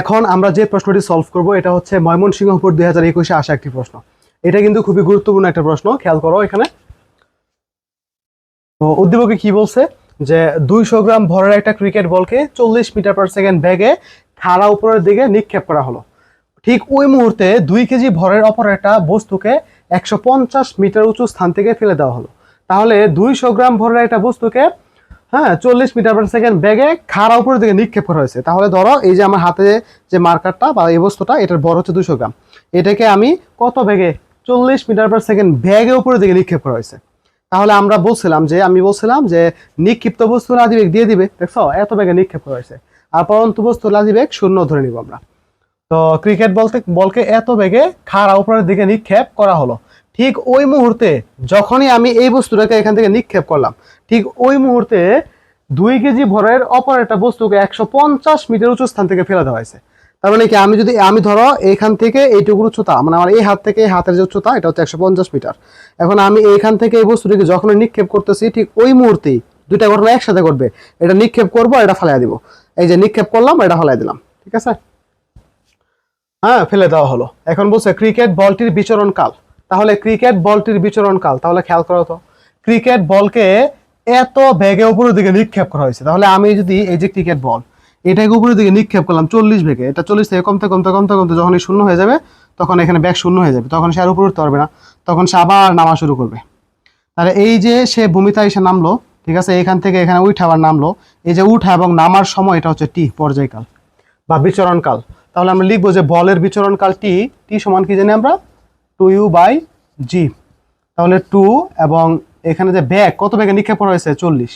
এখন আমরা যে প্রশ্নটি সলভ করব, এটা হচ্ছে ময়মনসিংহপুর দুই হাজার একুশে আসা একটি প্রশ্ন। এটা কিন্তু খুবই গুরুত্বপূর্ণ একটা প্রশ্ন, খেয়াল করো এখানে। তো উদ্দীপকে কি বলছে? যে দুইশো গ্রাম ভরের একটা ক্রিকেট বলকে চল্লিশ মিটার পার সেকেন্ড ব্যাগে খাড়া উপরের দিকে নিক্ষেপ করা হলো। ঠিক ওই মুহূর্তে দুই কেজি ভরের অপর একটা বস্তুকে একশো পঞ্চাশ মিটার উঁচু স্থান থেকে ফেলে দেওয়া হলো। তাহলে দুইশো গ্রাম ভরের একটা বস্তুকে হ্যাঁ চল্লিশ মিটার পার সেকেন্ড ব্যাগে খাড়া উপরের দিকে নিক্ষেপ করা হয়েছে। তাহলে ধরো, এই যে আমার হাতে যে মার্কারটা বা এই বস্তুটা, এটার বড় হচ্ছে দুশো গ্রাম। এটাকে আমি কত ব্যাগে? চল্লিশ মিটার পার সেকেন্ড ব্যাগে উপরের দিকে নিক্ষেপ করা হয়েছে। তাহলে আমরা বলছিলাম যে, আমি বলছিলাম যে, নিক্ষিপ্ত বস্তু লাদিবেগ দিয়ে দিবে, দেখছ? এত ব্যাগে নিক্ষেপ করা হয়েছে। আর পরন্তু বস্তু লাদিবেগ শূন্য ধরে নিব আমরা। তো ক্রিকেট বলতে, বলকে এত বেগে খাড়া উপরের দিকে নিক্ষেপ করা হলো। ঠিক ওই মুহূর্তে যখনই আমি এই বস্তুটাকে এখান থেকে নিক্ষেপ করলাম ঠিক ওই মুহূর্তে দুই কেজি ভরের অপর একটা বস্তুকে একশো পঞ্চাশ মিটার উঁচু স্থান থেকে ফেলে দেওয়া হয়েছে। তার মানে কি, আমি যদি, আমি ধরো এইখান থেকে এইটুকুর উচ্চতা মানে আমার এই হাত থেকে এই হাতের যে উচ্চতা, এটা হচ্ছে একশো পঞ্চাশ মিটার এখন আমি এইখান থেকে এই বস্তুটিকে যখন নিক্ষেপ করতেছি, ঠিক ওই মুহূর্তেই দুইটা ঘটনা একসাথে ঘটবে। এটা নিক্ষেপ করব এটা ফেলাই দিব। এই যে নিক্ষেপ করলাম এটা ফেলাই দিলাম। ঠিক আছে? হ্যাঁ ফেলে দেওয়া হলো। এখন বলছে ক্রিকেট বলটির বিচরণ কাল তাহলে ক্রিকেট বলটির বিচরণ কাল তাহলে খেয়াল করো তো। ক্রিকেট বলকে এত বেগে উপরের দিকে নিক্ষেপ করা হয়েছে। তাহলে আমি যদি এই যে ক্রিকেট বল এটাকে উপরের দিকে নিক্ষেপ করলাম চল্লিশ বেগে এটা চল্লিশ থেকে কমতে কমতে কমতে কমতে যখন এই শূন্য হয়ে যাবে, তখন এখানে ব্যাগ শূন্য হয়ে যাবে। তখন সে আর উপরে উঠতে পারবে না। তখন সে আবার নামা শুরু করবে। তাহলে এই যে সে ভূমিতা এসে নামলো, ঠিক আছে, এখান থেকে এখানে উঠে আবার নামলো। এই যে উঠা এবং নামার সময় এটা হচ্ছে টি পর্যায়কাল বা বিচরণকাল। তাহলে আমরা লিখব যে বলের বিচরণকাল টি টি সমান কি জানি আমরা? টু ইউ বাই জি তাহলে টু এবং এখানে যে ব্যাগ কত ব্যাগে নিক্ষেপ করা হয়েছে? চল্লিশ।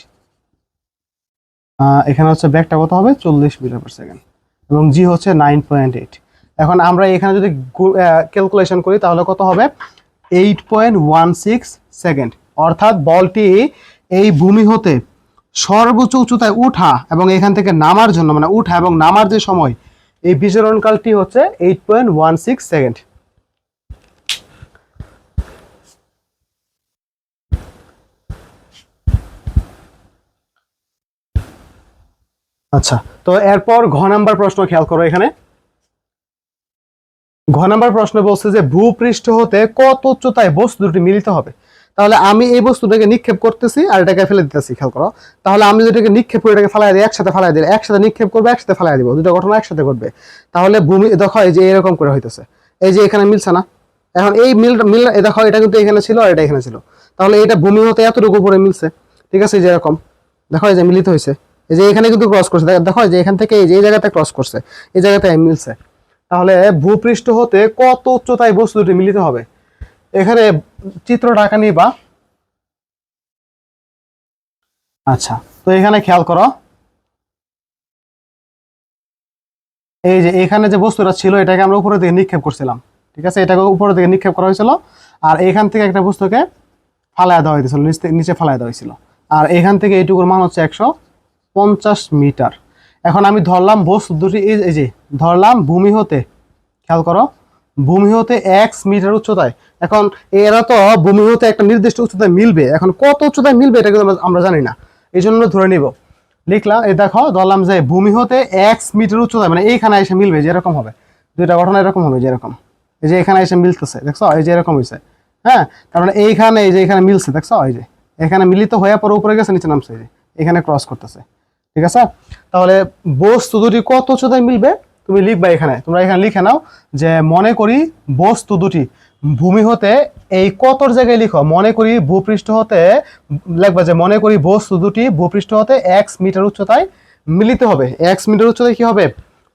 এখানে হচ্ছে ব্যাগটা কত হবে? চল্লিশ মিটার পার সেকেন্ড এবং জি হচ্ছে নাইন পয়েন্ট এইট এখন আমরা এখানে যদি ক্যালকুলেশন করি, তাহলে কত হবে? Eight point one six second অর্থাৎ বলটি এই ভূমি হতে সর্বোচ্চ উচ্চতায় উঠা এবং এখান থেকে নামার জন্য মানে উঠা এবং নামার যে সময়, এই বিচরণকালটি হচ্ছে eight point one six second আচ্ছা তো এরপর ঘ নাম্বার প্রশ্ন খেয়াল করো এখানে। ঘ নাম্বার প্রশ্ন বলছে যে, ভূপৃষ্ঠ হতে কত উচ্চতায় বস্তু দুটি মিলিত হবে? তাহলে আমি এই বস্তুটাকে নিক্ষেপ করতেছি আর এটাকে ফেলে দিতেছি, খেয়াল করো। তাহলে আমি যদি এটাকে নিক্ষেপ করে, এটাকে ফেলাই দিই, একসাথে ফেলাই দিই, একসাথে নিক্ষেপ করবে, একসাথে ফেলাই দিব, দুটো ঘটনা একসাথে ঘটবে তাহলে ভূমি, দেখো এই যে এরকম করে হইতেছে। এই যে এখানে মিলছে না। এখন এই মিল মিল দেখো, এটা কিন্তু এখানে ছিল আর এটা এখানে ছিল। তাহলে এটা ভূমি হতে এতটুকু উপরে মিলছে। ঠিক আছে, যেরকম। দেখো এই যে মিলিত হয়েছে এই যে এখানে কিন্তু ক্রস করছে। দেখো যে এখান থেকে এই যে এই জায়গাতে ক্রস করছে, এই জায়গাতে মিলছে। তাহলে ভূপৃষ্ঠ হতে কত উচ্চতায় বস্তু দুটি মিলিত হবে? এখানে চিত্রটা আঁকা নিবা। আচ্ছা তো এখানে খেয়াল করো। এই যে এখানে যে বস্তুটা ছিল, এটাকে আমরা উপরের দিকে নিক্ষেপ করছিলাম। ঠিক আছে? এটাকে উপরের দিকে নিক্ষেপ করা হয়েছিল আর এখান থেকে একটা বস্তুকে ফালায় দেওয়া হয়েছিল, নিচে ফালায় দেওয়া হয়েছিল। আর এখান থেকে এইটুকুর মান হচ্ছে একশো পঞ্চাশ মিটার। এখন আমি ধরলাম বস্তু দুটি, এই যে ধরলাম ভূমি হতে, খেয়াল করো, ভূমি হতে এক্স মিটার উচ্চতায়। এখন এরা তো ভূমি হতে একটা নির্দিষ্ট উচ্চতায় মিলবে। এখন কত উচ্চতায় মিলবে এটা কিন্তু আমরা- জানি না। এই জন্য ধরে নিব। লিখলাম, এই দেখো, ধরলাম যে ভূমি হতে এক্স মিটার উচ্চতায় মানে এইখানে এসে মিলবে যেরকম হবে। দুইটা ঘটনা এরকম হবে যেরকম। এই যে এখানে এসে মিলতেছে, দেখছ? এই যে এরকম হয়েছে হ্যাঁ? তার মানে এইখানে, এই যে এখানে মিলছে, দেখছ? এই যে, এখানে মিলিত হয়ে পরে উপরে গেছে, নিচে নামছে, এই যে, এখানে ক্রস করতেছে। ঠিক আছে? তাহলে বস্তু দুটি কত উচ্চতায় মিলবে? তুমি লিখবা এখানে। তোমরা এখানে লিখে নাও যে মনে করি বস্তু দুটি। ভূমি হতে এই কতর জায়গায় লিখো? মনে করি ভূপৃষ্ঠ হতে, লিখবা যে মনে করি বস্তু দুটি, ভূপৃষ্ঠ হতে এক্স মিটার উচ্চতায় মিলিত হবে। এক্স মিটার উচ্চতায় কি হবে?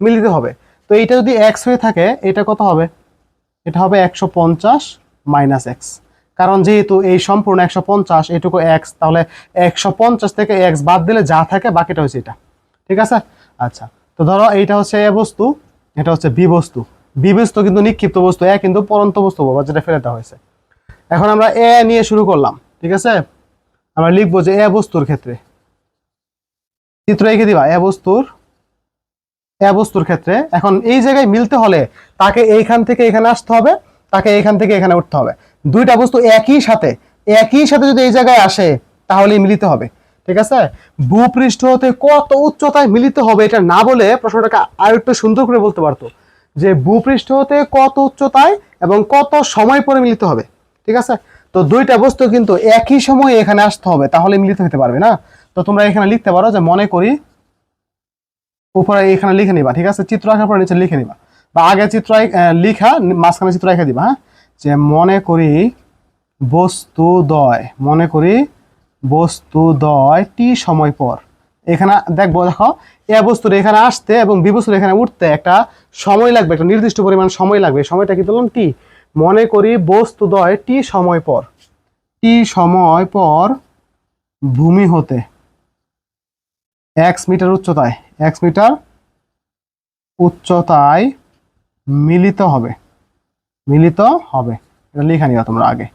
মিলিত হবে। তো এইটা যদি এক্স হয়ে থাকে, এটা কত হবে? এটা হবে একশো পঞ্চাশ মাইনাস এক্স কারণ যেহেতু এই সম্পূর্ণ একশো পঞ্চাশ, এটুকু এক্স তাহলে একশো পঞ্চাশ থেকে এক্স বাদ দিলে যা থাকে বাকিটা হচ্ছে এটা। ঠিক আছে? আচ্ছা তো ধরো এইটা হচ্ছে এ বস্তু, এটা হচ্ছে বি বস্তু। বি বস্তু কিন্তু নিক্ষিপ্ত বস্তু, এ কিন্তু পরন্ত বস্তু বাবা যেটা ফেলে দেওয়া হয়েছে। এখন আমরা এ নিয়ে শুরু করলাম, ঠিক আছে? আমরা লিখব যে এ বস্তুর ক্ষেত্রে। চিত্র এঁকে দিবা, এ বস্তুর এ বস্তুর ক্ষেত্রে। এখন এই জায়গায় মিলতে হলে তাকে এইখান থেকে এখানে আসতে হবে, তাকে এইখান থেকে এখানে উঠতে হবে। দুইটা বস্তু একই সাথে একই সাথে যদি এই জায়গায় আসে, তাহলেই মিলিত হবে। ঠিক আছে? ভূপৃষ্ঠ হতে কত উচ্চতায় মিলিত হবে এটা না বলে প্রশ্নটাকে আর একটু সুন্দর করে বলতে পারতো। যে ভূপৃষ্ঠ হতে কত উচ্চতায় এবং কত সময় পরে মিলিত হবে। ঠিক আছে? তো দুইটা বস্তু কিন্তু একই সময়ে এখানে আসতে হবে, তাহলে মিলিত হতে পারবে না। তো তোমরা এখানে লিখতে পারো যে মনে করি উপরে এখানে লিখে নিবা, ঠিক আছে? চিত্র আঁকার পর নিচে লিখে নিবা। বা আগে চিত্র লিখা মাঝখানে চিত্র এঁকে দিবা হ্যাঁ? যে মনে করি বস্তু দয়, মনে করি বস্তু দয়, টি সময় পর। এখানে দেখব, দেখো, এ বস্তুর এখানে আসতে এবং বি বস্তুর এখানে উঠতে একটা সময় লাগবে, একটা নির্দিষ্ট পরিমাণ সময় লাগবে। সময়টা কি বললাম? টি। মনে করি বস্তু দয়, টি সময় পর। টি সময় পর ভূমি হতে। এক্স মিটার উচ্চতায়, এক্স মিটার উচ্চতায় মিলিত হবে। মিলিত হবে। এটা লিখে নিবা তোমরা আগে।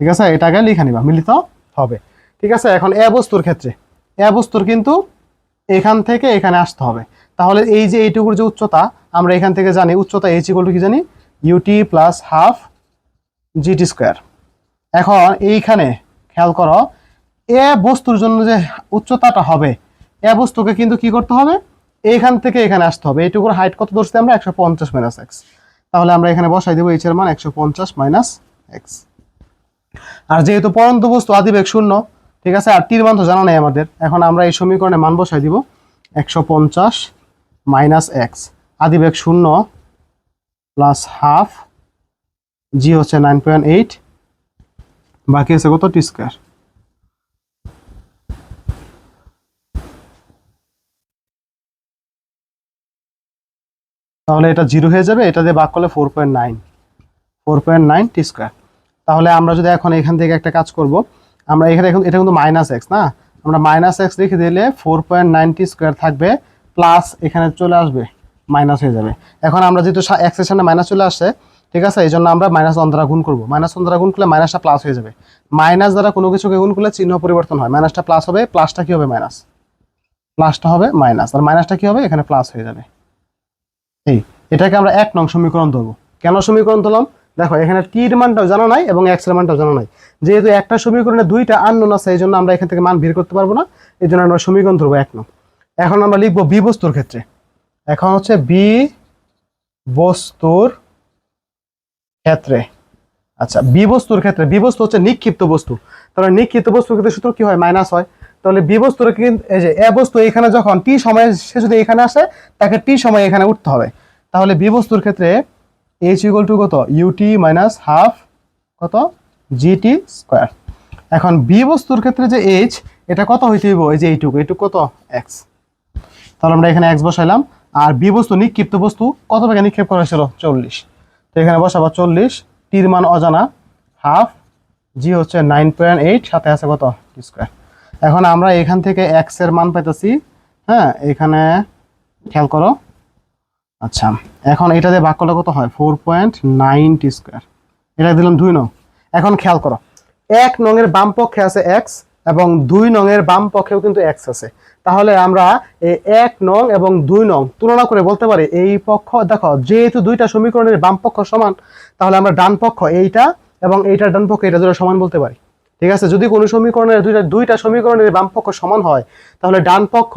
ঠিক আছে? এটা আগে লিখে নিবা, মিলিত হবে। ঠিক আছে? এখন এ বস্তুর ক্ষেত্রে। এ বস্তুর কিন্তু এখান থেকে এখানে আসতে হবে। তাহলে এই যে এইটুকুর যে উচ্চতা, আমরা এখান থেকে জানি, উচ্চতা এইচ ইকুয়াল টু কি জানি? U t plus half g t square এখন এইখানে খেয়াল করো, এ বস্তুর জন্য যে উচ্চতাটা হবে, এ বস্তুকে কিন্তু কি করতে হবে? এইখান থেকে এখানে আসতে হবে। এইটুকুর হাইট কত ধরছি আমরা? একশো পঞ্চাশ মাইনাস এক্স তাহলে আমরা এখানে বসাই দেবো এইচ এর মান একশো পঞ্চাশ মাইনাস এক্স আর যেহেতু পরন্ত বস্তু আদিবেগ শূন্য, ঠিক আছে? আর তীর মান তো জানা নেই আমাদের। এখন আমরা এই সমীকরণে মান বসাই দিব একশো পঞ্চাশ মাইনাস এক্স আদিবেগ শূন্য প্লাস হাফ জি হচ্ছে নাইন পয়েন্ট এইট বাকি আছে কত? টি স্কোয়ার তাহলে এটা জিরো হয়ে যাবে, এটা দিয়ে ভাগ করলে four point nine four point nine t square তাহলে আমরা যদি এখন এখান থেকে একটা কাজ করব, আমরা এখানে এখন, এটা কিন্তু মাইনাস এক্স না? আমরা মাইনাস এক্স লিখে দিলে four point nine t square থাকবে প্লাস এখানে চলে আসবে মাইনাস হয়ে যাবে। এখন আমরা যেহেতু এক্সের সামনে মাইনাস চলে আসছে, ঠিক আছে? এই জন্য আমরা মাইনাস ওয়ান দ্বারা গুণ করব। মাইনাস ওয়ান দ্বারা গুণ করলে মাইনাসটা প্লাস হয়ে যাবে। মাইনাস দ্বারা কোনো কিছুকে গুণ করলে চিহ্ন পরিবর্তন হয়। মাইনাসটা প্লাস হবে প্লাসটা কী হবে? মাইনাস প্লাসটা হবে মাইনাস আর মাইনাসটা কী হবে? এখানে প্লাস হয়ে যাবে। এই, এটাকে আমরা এক নং সমীকরণ ধরবো। কেন সমীকরণ ধরলাম? দেখো, এখানে টির মানটাও জানা নাই এবং এক্সের মানটাও জানা নাই। যেহেতু একটা সমীকরণে দুইটা আননোন আছে, এই জন্য আমরা এখান থেকে মান বের করতে পারব না। এই জন্য আমরা সমীকরণ ধরবো এক নং। এখন আমরা লিখব বি বস্তুর ক্ষেত্রে। এখন হচ্ছে বি বস্তুর ক্ষেত্রে। আচ্ছা বি বস্তুর ক্ষেত্রে বি বস্তু হচ্ছে নিক্ষিপ্ত বস্তু। তাহলে নিক্ষিপ্ত বস্তুর ক্ষেত্রে সূত্র কি হয়? মাইনাস হয়। তাহলে বি বস্তুর কিন্তু এই যে এ বস্তু এখানে যখন টি সময়ে সে যদি এখানে আসে, তাকে টি সময়ে এখানে উঠতে হবে। তাহলে বি বস্তুর ক্ষেত্রে এইচ ইকুয়াল টু কত? ইউটি মাইনাস হাফ কত? জিটি স্কোয়ার এখন বি বস্তুর ক্ষেত্রে যে এইচ এটা কত হইতে হইব? এই যে এইটুকু। এইটুকু কত? এক্স তাহলে আমরা এখানে এক্স বসাইলাম। আর বি বস্তু, নিক্ষিপ্ত বস্তু কত বেগে নিক্ষেপ করা হয়েছিল? চল্লিশ। তো এখানে বসাবো চল্লিশ। টির মান অজানা। হাফ জি হচ্ছে নাইন পয়েন্ট এইট সাথে আছে কত? স্কোয়ার এখন আমরা এখান থেকে এক্সের মান পাইতেছি হ্যাঁ এখানে খেয়াল করো। আচ্ছা এখন এটা দিয়ে ভাগ কত হয়? Four point nine t square এটা দিলাম দুই নং। এখন খেয়াল করো, এক নংয়ের বাম পক্ষে আছে এক্স এবং দুই নংয়ের বাম পক্ষেও কিন্তু এক্স আছে। তাহলে আমরা এই এক নং এবং দুই নং তুলনা করে বলতে পারি এই পক্ষ, দেখো, যেহেতু দুইটা সমীকরণের বাম পক্ষ সমান, তাহলে আমরা ডান পক্ষ এইটা এবং এইটার ডান পক্ষ এটা দুটো সমান বলতে পারি। ঠিক আছে? যদি কোনো সমীকরণের দুইটা দুইটা সমীকরণের বাম পক্ষ সমান হয়, তাহলে ডান পক্ষ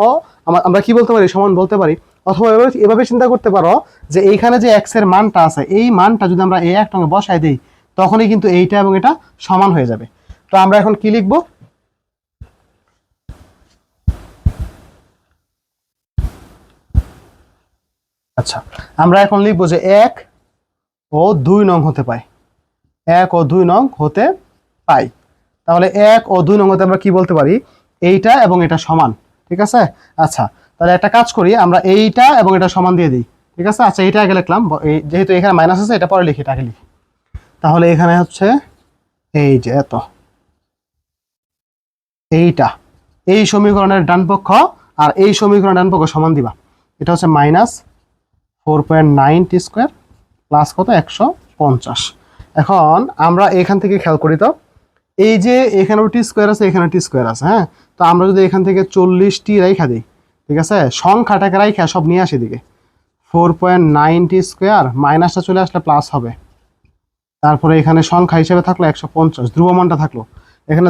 আমরা কি বলতে পারি? সমান বলতে পারি। অথবা এভাবে এভাবে চিন্তা করতে পারো যে এইখানে যে এক্সের মানটা আছে, এই মানটা যদি আমরা এই টঙ্গে বসাই দিই, তখনই কিন্তু এইটা এবং এটা সমান হয়ে যাবে। তো আমরা এখন কি লিখব? আচ্ছা আমরা এখন লিখব যে এক ও দুই নং হতে পায়। এক ও দুই নং হতে পাই তাহলে এক ও দুই নং হতে আমরা কি বলতে পারি? এইটা এবং এটা সমান, ঠিক আছে? আচ্ছা তাহলে একটা কাজ করি, আমরা এইটা এবং এটা সমান দিয়ে দিই, ঠিক আছে? আচ্ছা এইটা আগে লিখলাম যেহেতু এখানে মাইনাস আছে, এটা পরে লিখি, এটা আগে লিখি। তাহলে এখানে হচ্ছে এই যে এত। এইটা, এই সমীকরণের ডান পক্ষ আর এই সমীকরণের ডান পক্ষ সমান দিবা। এটা হচ্ছে minus four point nine t square plus কত? একশো পঞ্চাশ। এখন আমরা এখান থেকে খেয়াল করি তো। এই যে এখানেও টি স্কোয়ার আছে এখানে টি স্কোয়ার আছে হ্যাঁ? তো আমরা যদি এখান থেকে চল্লিশটি রাইখা দিই, ঠিক আছে? সংখ্যাটাকে রাইখা সব নিয়ে আসি দিকে ফোর পয়েন্ট স্কোয়ার মাইনাসটা চলে আসলে প্লাস হবে। তারপরে এখানে সংখ্যা হিসেবে থাকল একশো পঞ্চাশ, ধ্রুবমানটা থাকল। এখানে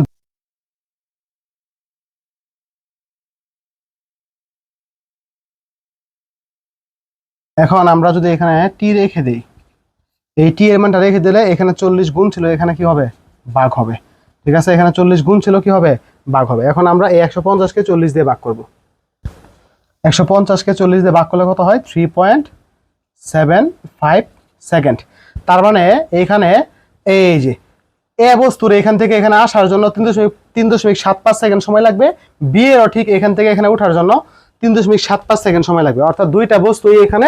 এখন আমরা যদি এখানে টি রেখে দিই, এই টি এর মানটা রেখে দিলে এখানে চল্লিশ গুণ ছিল, এখানে কি হবে? বাঘ হবে। ঠিক আছে, এখানে চল্লিশ গুণ ছিল, কি হবে? বাঘ হবে। এখন আমরা এই একশো পঞ্চাশকে চল্লিশ দিয়ে ভাগ করব। একশো পঞ্চাশকে চল্লিশ দিয়ে ভাগ করলে কত হয়? Three point seven five second. তার মানে এখানে এই যে, এ বস্তুর এখান থেকে এখানে আসার জন্য তিন দশমিক তিন দশমিক সাত পাঁচ সেকেন্ড সময় লাগবে। বিয়েরও ঠিক এখান থেকে এখানে ওঠার জন্য তিন দশমিক সাত পাঁচ সেকেন্ড সময় লাগবে। অর্থাৎ দুইটা বস্তুই এখানে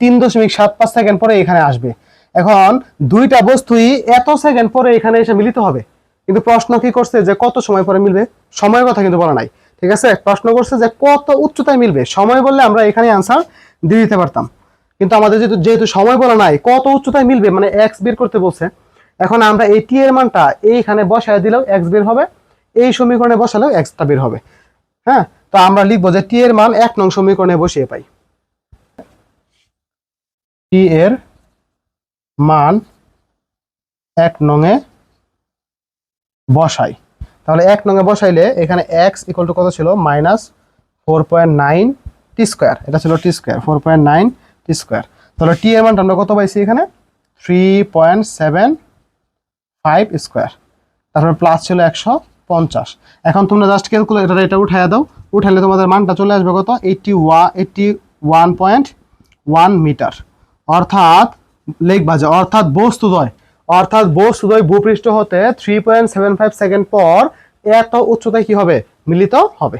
তিন দশমিক সাত পাঁচ সেকেন্ড পরে এখানে আসবে। এখন দুইটা বস্তুই এত সেকেন্ড পরে এখানে এসে মিলিত হবে? কিন্তু প্রশ্ন কি করছে যে কত সময় পরে মিলবে? সময়ের কথা কিন্তু বলা নাই, ঠিক আছে? প্রশ্ন করছে যে কত উচ্চতায় মিলবে? সময় বললে আমরা এখানে আনসার দিয়ে দিতে পারতাম। কিন্তু আমাদের যেহেতু যেহেতু সময় বলা নাই, কত উচ্চতায় মিলবে? মানে এক্স বের করতে বলছে। এখন আমরা এই টি এর মানটা এইখানে বসায় দিলেও এক্স বের হবে, এই সমীকরণে বসালেও এক্সটা বের হবে। হ্যাঁ? তো আমরা লিখব যে টি এর মান এক নং সমীকরণে বসিয়ে পাই। টি এর মান এক নঙে বসাই। তাহলে এক নঙে বসাইলে এখানে এক্স ইকুয়াল টু কত ছিল? Minus four point nine t square এটা ছিল t square four point nine t square তাহলে টি এর মানটা আমরা কত পাইছি এখানে? Three point seven five square তারপরে প্লাস ছিল একশো পঞ্চাশ। এখন তোমরা জাস্ট ক্যালকুলেটার এটা উঠাইয়া দাও। উঠাইলে তোমাদের মানটা চলে আসবে কত? Eighty one eighty one point one meter অর্থাৎ, লিখবা যে অর্থাৎ বস্তুদ্বয় অর্থাৎ বস্তুদ্বয় ভূপৃষ্ঠ হতে three point seven five second পর এত উচ্চতায় কি হবে? মিলিত হবে।